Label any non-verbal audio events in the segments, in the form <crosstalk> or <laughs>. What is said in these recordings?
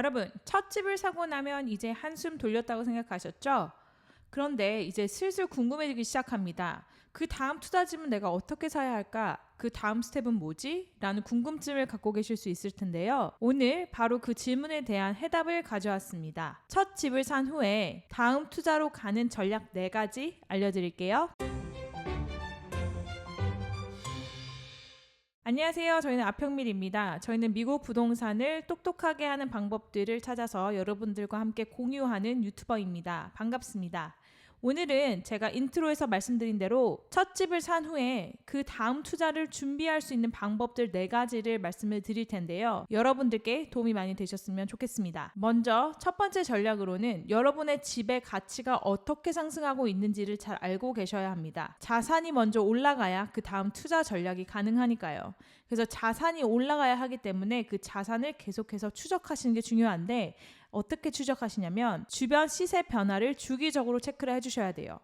여러분, 첫 집을 사고 나면 이제 한숨 돌렸다고 생각하셨죠? 그런데 이제 슬슬 궁금해지기 시작합니다. 그 다음 투자집은 내가 어떻게 사야 할까? 그 다음 스텝은 뭐지? 라는 궁금증을 갖고 계실 수 있을 텐데요. 오늘 바로 그 질문에 대한 해답을 가져왔습니다. 첫 집을 산 후에 다음 투자로 가는 전략 4가지 알려드릴게요. 안녕하세요. 저희는 아평밀입니다. 저희는 미국 부동산을 똑똑하게 하는 방법들을 찾아서 여러분들과 함께 공유하는 유튜버입니다. 반갑습니다. 오늘은 제가 인트로에서 말씀드린 대로 첫 집을 산 후에 그 다음 투자를 준비할 수 있는 방법들 네 가지를 말씀을 드릴 텐데요. 여러분들께 도움이 많이 되셨으면 좋겠습니다. 먼저 첫 번째 전략으로는 여러분의 집의 가치가 어떻게 상승하고 있는지를 잘 알고 계셔야 합니다. 자산이 먼저 올라가야 그 다음 투자 전략이 가능하니까요. 그래서 자산이 올라가야 하기 때문에 그 자산을 계속해서 추적하시는 게 중요한데 어떻게 추적하시냐면 주변 시세 변화를 주기적으로 체크를 해주셔야 돼요.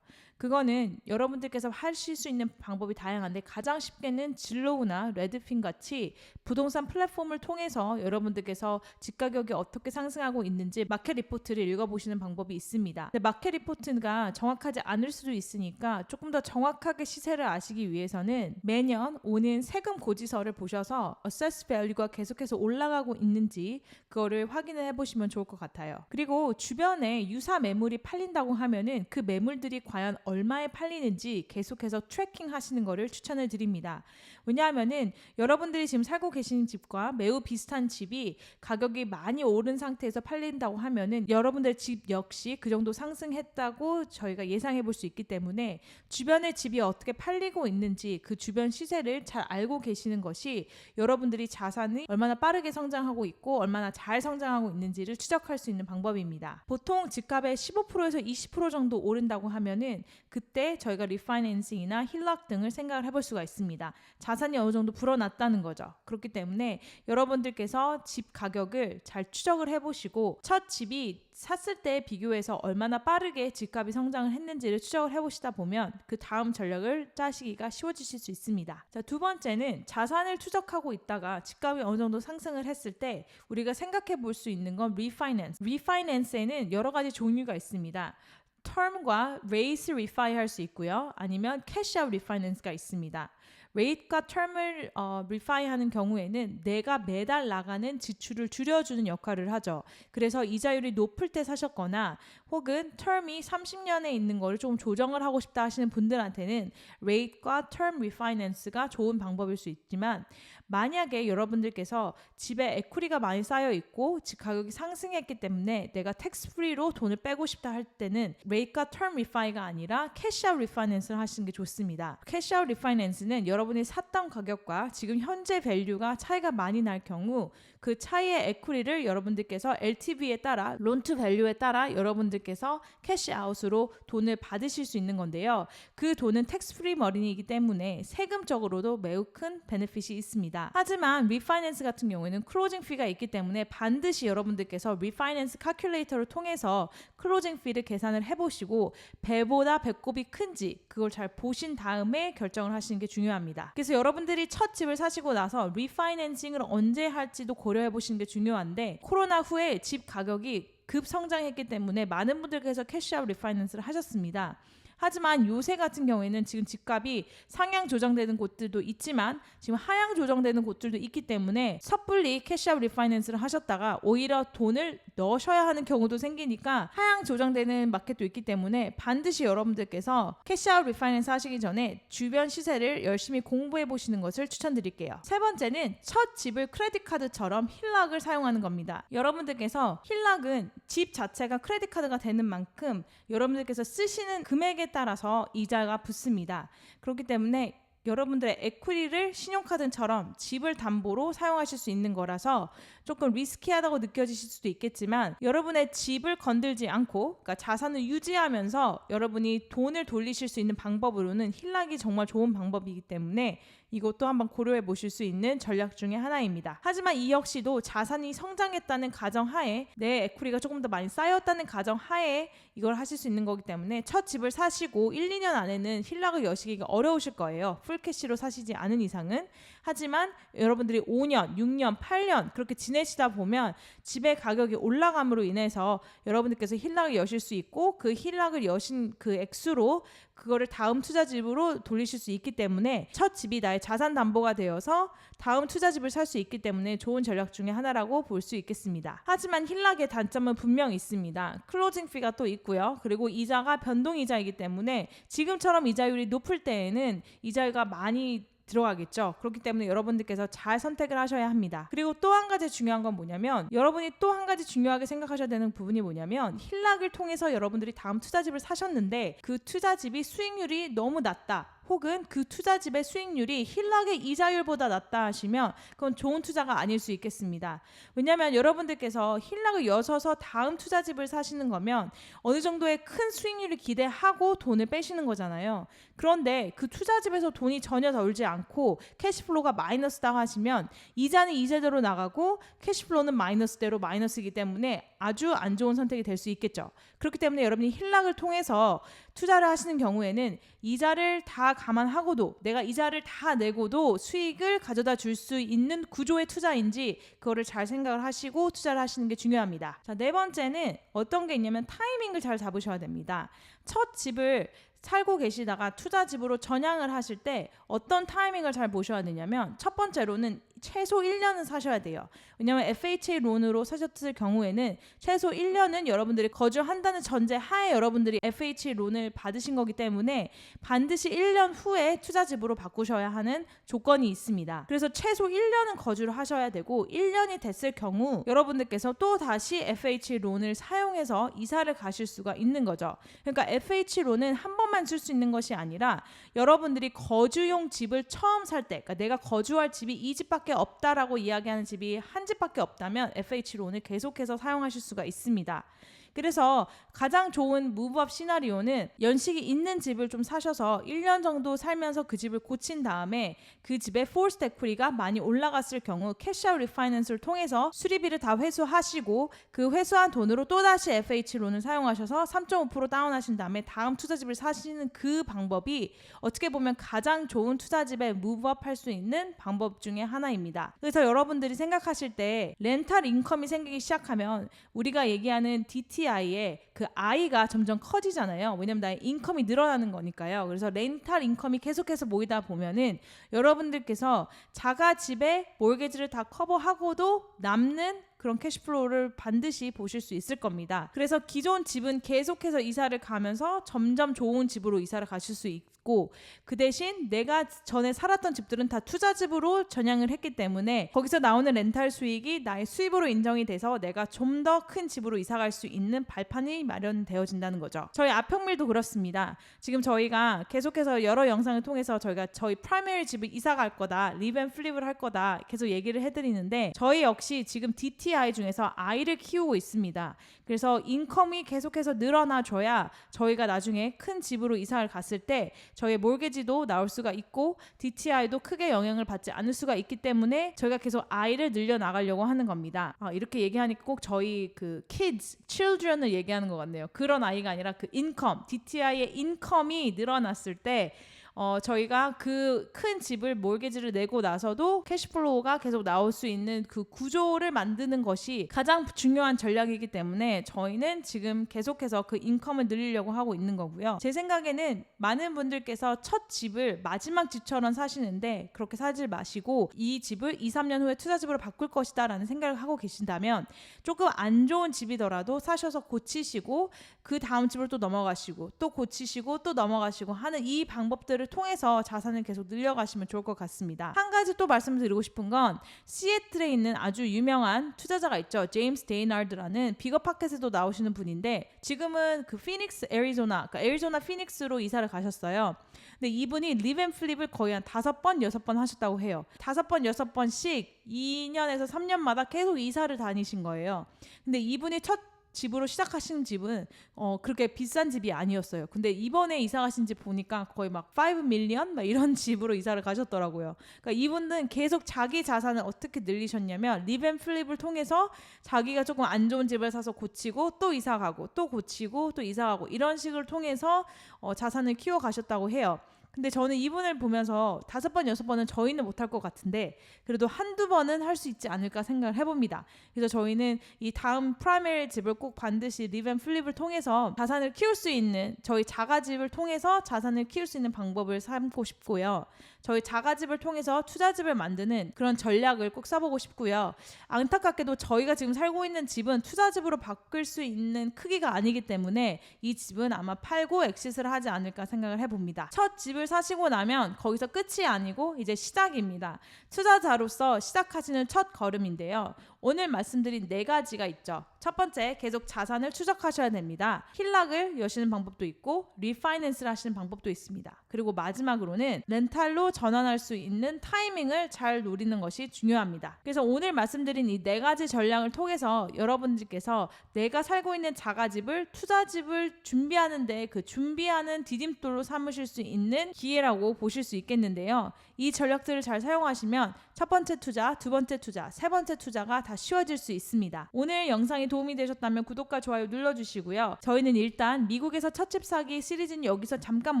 그거는 여러분들께서 하실 수 있는 방법이 다양한데 가장 쉽게는 진로우나 레드핀 같이 부동산 플랫폼을 통해서 여러분들께서 집 가격이 어떻게 상승하고 있는지 마켓 리포트를 읽어보시는 방법이 있습니다. 마켓 리포트가 정확하지 않을 수도 있으니까 조금 더 정확하게 시세를 아시기 위해서는 매년 오는 세금 고지서를 보셔서 assess value가 계속해서 올라가고 있는지 그거를 확인을 해보시면 좋을 것 같아요. 그리고 주변에 유사 매물이 팔린다고 하면은 그 매물들이 과연 얼마에 팔리는지 계속해서 트래킹 하시는 것을 추천을 드립니다. 왜냐하면은 여러분들이 지금 살고 계시는 집과 매우 비슷한 집이 가격이 많이 오른 상태에서 팔린다고 하면은 여러분들 집 역시 그 정도 상승했다고 저희가 예상해 볼 수 있기 때문에 주변의 집이 어떻게 팔리고 있는지 그 주변 시세를 잘 알고 계시는 것이 여러분들이 자산이 얼마나 빠르게 성장하고 있고 얼마나 잘 성장하고 있는지를 추적할 수 있는 방법입니다. 보통 집값의 15%에서 20% 정도 오른다고 하면은 그때 저희가 리파이낸싱이나 힐락 등을 생각을 해볼 수가 있습니다. 자산이 어느 정도 불어났다는 거죠. 그렇기 때문에 여러분들께서 집 가격을 잘 추적을 해보시고 첫 집이 샀을 때 비교해서 얼마나 빠르게 집값이 성장을 했는지를 추적을 해보시다 보면 그 다음 전략을 짜시기가 쉬워지실 수 있습니다. 자, 두 번째는 자산을 추적하고 있다가 집값이 어느 정도 상승을 했을 때 우리가 생각해 볼 수 있는 건 리파이낸스. 리파이낸스에는 여러 가지 종류가 있습니다. Term과 rate를 refi 할수 있고요. 아니면 cash out refinance가 있습니다. Rate과 term을 어, refi 하는 경우에는 내가 매달 나가는 지출을 줄여주는 역할을 하죠. 그래서 이자율이 높을 때 사셨거나 혹은 term이 30년에 있는 거를 좀 조정을 하고 싶다 하시는 분들한테는 rate과 term refinance가 좋은 방법일 수 있지만 만약에 여러분들께서 집에 에쿠리가 많이 쌓여 있고 집 가격이 상승했기 때문에 내가 텍스 프리로 돈을 빼고 싶다 할 때는 rate과 term refi가 아니라 out refinance를 하시는 게 좋습니다. out refinance는 여러 여러분이 샀던 가격과 지금 현재 밸류가 차이가 많이 날 경우 그 차이의 에쿠리를 여러분들께서 LTV에 따라 론투 밸류에 따라 여러분들께서 캐시 아웃으로 돈을 받으실 수 있는 건데요. 그 돈은 텍스 프리 머리이기 때문에 세금적으로도 매우 큰 베네핏이 있습니다. 하지만 리파이낸스 같은 경우에는 클로징 피가 있기 때문에 반드시 여러분들께서 리파이낸스 카큘레이터를 통해서 클로징 피를 계산을 해보시고 배보다 배꼽이 큰지 그걸 잘 보신 다음에 결정을 하시는 게 중요합니다. 합니다. 그래서 여러분들이 첫 집을 사시고 나서 리파이낸싱을 언제 할지도 고려해 보시는 게 중요한데 코로나 후에 집 가격이 급성장했기 때문에 많은 분들께서 캐시아웃 리파이낸스를 하셨습니다. 하지만 요새 같은 경우에는 지금 집값이 상향 조정되는 곳들도 있지만 지금 하향 조정되는 곳들도 있기 때문에 섣불리 캐시아웃 리파이낸스를 하셨다가 오히려 돈을 넣으셔야 하는 경우도 생기니까 하향 조정되는 마켓도 있기 때문에 반드시 여러분들께서 캐시아웃 리파이낸스 하시기 전에 주변 시세를 열심히 공부해 보시는 것을 추천드릴게요. 세 번째는 첫 집을 크레딧 카드처럼 힐락을 사용하는 겁니다. 여러분들께서 힐락은 집 자체가 크레딧 카드가 되는 만큼 여러분들께서 쓰시는 금액에 따라서 이자가 붙습니다. 그렇기 때문에 여러분들의 에퀴리를 신용카드처럼 집을 담보로 사용하실 수 있는 거라서 조금 리스키하다고 느껴지실 수도 있겠지만 여러분의 집을 건들지 않고 그러니까 자산을 유지하면서 여러분이 돈을 돌리실 수 있는 방법으로는 힐락이 정말 좋은 방법이기 때문에 이것도 한번 고려해 보실 수 있는 전략 중의 하나입니다. 하지만 이 역시도 자산이 성장했다는 가정 하에 내 에퀴리가 조금 더 많이 쌓였다는 가정 하에 이걸 하실 수 있는 거기 때문에 첫 집을 사시고 1, 2년 안에는 힐락을 여시기가 어려우실 거예요. 풀캐시로 사시지 않은 이상은. 하지만 여러분들이 5년, 6년, 8년 그렇게 지내 지내시다 보면 집의 가격이 올라감으로 인해서 여러분들께서 힐락을 여실 수 있고 그 힐락을 여신 그 액수로 그거를 다음 투자집으로 돌리실 수 있기 때문에 첫 집이 나의 자산 담보가 되어서 다음 투자집을 살 수 있기 때문에 좋은 전략 중에 하나라고 볼 수 있겠습니다. 하지만 힐락의 단점은 분명 있습니다. 클로징 피가 또 있고요. 그리고 이자가 변동 이자이기 때문에 지금처럼 이자율이 높을 때에는 이자가 많이 들어가겠죠. 그렇기 때문에 여러분들께서 잘 선택을 하셔야 합니다. 그리고 또 한 가지 중요한 건 뭐냐면 여러분이 또 한 가지 중요하게 생각하셔야 되는 부분이 뭐냐면 힐락을 통해서 여러분들이 다음 투자집을 사셨는데 그 투자집이 수익률이 너무 낮다. 혹은 그 투자집의 수익률이 힐락의 이자율보다 낮다 하시면 그건 좋은 투자가 아닐 수 있겠습니다. 왜냐하면 여러분들께서 힐락을 여셔서 다음 투자집을 사시는 거면 어느 정도의 큰 수익률을 기대하고 돈을 빼시는 거잖아요. 그런데 그 투자집에서 돈이 전혀 나오지 않고 캐시플로우가 마이너스다 하시면 이자는 이자대로 나가고 캐시플로우는 마이너스대로 마이너스이기 때문에 아주 안 좋은 선택이 될 수 있겠죠. 그렇기 때문에 여러분이 힐락을 통해서 투자를 하시는 경우에는 이자를 다 감안하고도 내가 이자를 다 내고도 수익을 가져다 줄 수 있는 구조의 투자인지 그거를 잘 생각을 하시고 투자를 하시는 게 중요합니다. 자, 네 번째는 어떤 게 있냐면 타이밍을 잘 잡으셔야 됩니다. 첫 집을 살고 계시다가 투자 집으로 전향을 하실 때 어떤 타이밍을 잘 보셔야 되냐면 첫 번째로는 최소 1년은 사셔야 돼요. 왜냐하면 FHA 론으로 사셨을 경우에는 최소 1년은 여러분들이 거주한다는 전제 하에 여러분들이 FHA 론을 받으신 거기 때문에 반드시 1년 후에 투자집으로 바꾸셔야 하는 조건이 있습니다. 그래서 최소 1년은 거주를 하셔야 되고 1년이 됐을 경우 여러분들께서 또 다시 FHA 론을 사용해서 이사를 가실 수가 있는 거죠. 그러니까 FHA 론은 한 번만 쓸 수 있는 것이 아니라 여러분들이 거주용 집을 처음 살 때, 그러니까 내가 거주할 집이 이 집밖에 없다라고 이야기하는 집이 한 집밖에 없다면 FH 론을 계속해서 사용하실 수가 있습니다. 그래서 가장 좋은 무브업 시나리오는 연식이 있는 집을 좀 사셔서 1년 정도 살면서 그 집을 고친 다음에 그 집의 포스트 데쿠리가 많이 올라갔을 경우 캐시아웃 리파이낸스를 통해서 수리비를 다 회수하시고 그 회수한 돈으로 또다시 FH 론을 사용하셔서 3.5% 다운하신 다음에 다음 투자집을 사시는 그 방법이 어떻게 보면 가장 좋은 투자집에 무브업 할 수 있는 방법 중에 하나입니다. 그래서 여러분들이 생각하실 때 렌탈 인컴이 생기기 시작하면 우리가 얘기하는 DT DTI의 그 I가 점점 커지잖아요. 왜냐면 나의 인컴이 늘어나는 거니까요. 그래서 렌탈 인컴이 계속해서 모이다 보면은 여러분들께서 자가 집에 몰개지를 다 커버하고도 남는 그런 캐시플로우를 반드시 보실 수 있을 겁니다. 그래서 기존 집은 계속해서 이사를 가면서 점점 좋은 집으로 이사를 가실 수 있고 그 대신 내가 전에 살았던 집들은 다 투자집으로 전향을 했기 때문에 거기서 나오는 렌탈 수익이 나의 수입으로 인정이 돼서 내가 좀 더 큰 집으로 이사 갈 수 있는 발판이 마련되어진다는 거죠. 저희 아평밀도 그렇습니다. 지금 저희가 계속해서 여러 영상을 통해서 저희가 저희 프라이머리 집을 이사 갈 거다, 리벤 플립을 할 거다 계속 얘기를 해드리는데 저희 역시 지금 DTI 중에서 아이를 키우고 있습니다. 그래서 인컴이 계속해서 늘어나줘야 저희가 나중에 큰 집으로 이사를 갔을 때 저희의 몰개지도 나올 수가 있고 DTI도 크게 영향을 받지 않을 수가 있기 때문에 저희가 계속 아이를 늘려 나가려고 하는 겁니다. 아, 이렇게 얘기하니까 꼭 저희 그 kids, children을 얘기하는 것 같네요. 그런 아이가 아니라 그 인컴, DTI의 인컴이 늘어났을 때 어, 저희가 그 큰 집을 몰개지를 내고 나서도 캐시플로우가 계속 나올 수 있는 그 구조를 만드는 것이 가장 중요한 전략이기 때문에 저희는 지금 계속해서 그 인컴을 늘리려고 하고 있는 거고요. 제 생각에는 많은 분들께서 첫 집을 마지막 집처럼 사시는데 그렇게 사지 마시고 이 집을 2, 3년 후에 투자집으로 바꿀 것이다 라는 생각을 하고 계신다면 조금 안 좋은 집이더라도 사셔서 고치시고 그 다음 집을 또 넘어가시고 또 고치시고 또 넘어가시고 하는 이 방법들을 통해서 자산을 계속 늘려가시면 좋을 것 같습니다. 한 가지 또 말씀드리고 싶은 건 시애틀에 있는 아주 유명한 투자자가 있죠. 제임스 데이나르드라는 비거 파켓에도 나오시는 분인데 지금은 그 피닉스 애리조나, 그러니까 애리조나 피닉스로 이사를 가셨어요. 근데 이분이 리벤 플립을 거의 한 다섯 번, 여섯 번 하셨다고 해요. 다섯 번, 여섯 번씩 2년에서 3년마다 계속 이사를 다니신 거예요. 근데 이분이 첫 집으로 시작하신 집은 어 그렇게 비싼 집이 아니었어요. 근데 이번에 이사 가신 집 보니까 거의 막 5 밀리언 막 이런 <laughs> 집으로 이사를 가셨더라고요. 그러니까 이분은 계속 자기 자산을 어떻게 늘리셨냐면 리벤 플립을 통해서 자기가 조금 안 좋은 집을 사서 고치고 또 이사 가고 또 고치고 또 이사 가고 이런 식을 통해서 어 자산을 키워 가셨다고 해요. 근데 저는 이분을 보면서 다섯 번, 여섯 번은 저희는 못할 것 같은데 그래도 한두 번은 할 수 있지 않을까 생각을 해봅니다. 그래서 저희는 이 다음 프라이머리 집을 꼭 반드시 리벤 플립을 통해서 자산을 키울 수 있는 저희 자가집을 통해서 자산을 키울 수 있는 방법을 삼고 싶고요. 저희 자가집을 통해서 투자집을 만드는 그런 전략을 꼭 써보고 싶고요. 안타깝게도 저희가 지금 살고 있는 집은 투자집으로 바꿀 수 있는 크기가 아니기 때문에 이 집은 아마 팔고 엑시스를 하지 않을까 생각을 해봅니다. 첫 집을 사시고 나면 거기서 끝이 아니고 이제 시작입니다. 투자자로서 시작하시는 첫 걸음인데요. 오늘 말씀드린 네 가지가 있죠. 첫 번째, 계속 자산을 추적하셔야 됩니다. 힐락을 여시는 방법도 있고 리파이낸스를 하시는 방법도 있습니다. 그리고 마지막으로는 렌탈로 전환할 수 있는 타이밍을 잘 노리는 것이 중요합니다. 그래서 오늘 말씀드린 이 네 가지 전략을 통해서 여러분들께서 내가 살고 있는 자가집을 투자집을 준비하는데 그 준비하는 디딤돌로 삼으실 수 있는 기회라고 보실 수 있겠는데요. 이 전략들을 잘 사용하시면 첫 번째 투자, 두 번째 투자, 세 번째 투자가 다 쉬워질 수 있습니다. 오늘 영상이 도움이 되셨다면 구독과 좋아요 눌러주시고요. 저희는 일단 미국에서 첫 집 사기 시리즈는 여기서 잠깐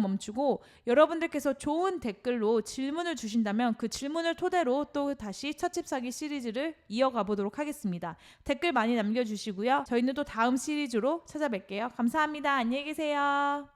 멈추고 여러분들께서 좋은 댓글로 질문을 주신다면 그 질문을 토대로 또 다시 첫 집 사기 시리즈를 이어가 보도록 하겠습니다. 댓글 많이 남겨주시고요. 저희는 또 다음 시리즈로 찾아뵐게요. 감사합니다. 안녕히 계세요.